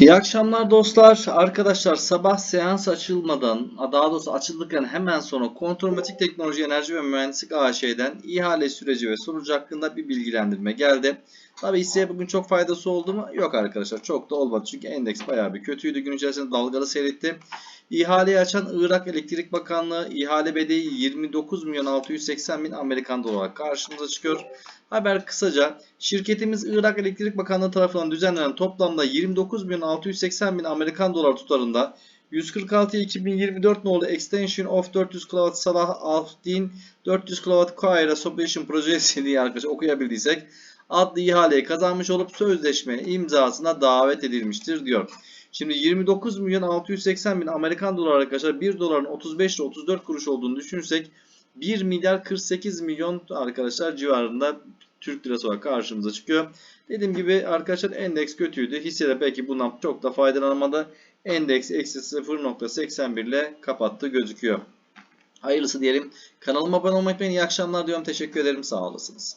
İyi akşamlar dostlar. Arkadaşlar sabah seans açılmadan, daha doğrusu açıldıktan hemen sonra Kontrolmatik Teknoloji Enerji ve Mühendislik AŞ'den ihale süreci ve sonucu hakkında bir bilgilendirme geldi. Tabi hisseye bugün çok faydası oldu mu? Yok arkadaşlar çok da olmadı. Çünkü endeks bayağı bir kötüydü. Gün içerisinde dalgalı seyretti. İhaleyi açan Irak Elektrik Bakanlığı ihale bedeyi 29 milyon 680 bin Amerikan dolar karşımıza çıkıyor. Haber kısaca şirketimiz Irak Elektrik Bakanlığı tarafından düzenlenen toplamda 29 milyon 680 bin Amerikan dolar tutarında 146 2024 nolu Extension of 400 kW Salah Al-Din 400 kW Coaira Substation projesi diye arkadaşlar okuyabildiysek adlı ihaleyi kazanmış olup sözleşme imzasına davet edilmiştir diyor. Şimdi 29 milyon 680 bin Amerikan dolar arkadaşlar 1 doların 35 ile 34 kuruş olduğunu düşünürsek 1 milyar 48 milyon arkadaşlar civarında Türk lirası olarak karşımıza çıkıyor. Dediğim gibi arkadaşlar endeks kötüydü. Hisse de belki bundan çok da faydalanamadı. Endeks eksi 0.81 ile kapattı gözüküyor. Hayırlısı diyelim. Kanalıma abone olmayı unutmayın. İyi akşamlar diyorum. Teşekkür ederim. Sağ olasınız.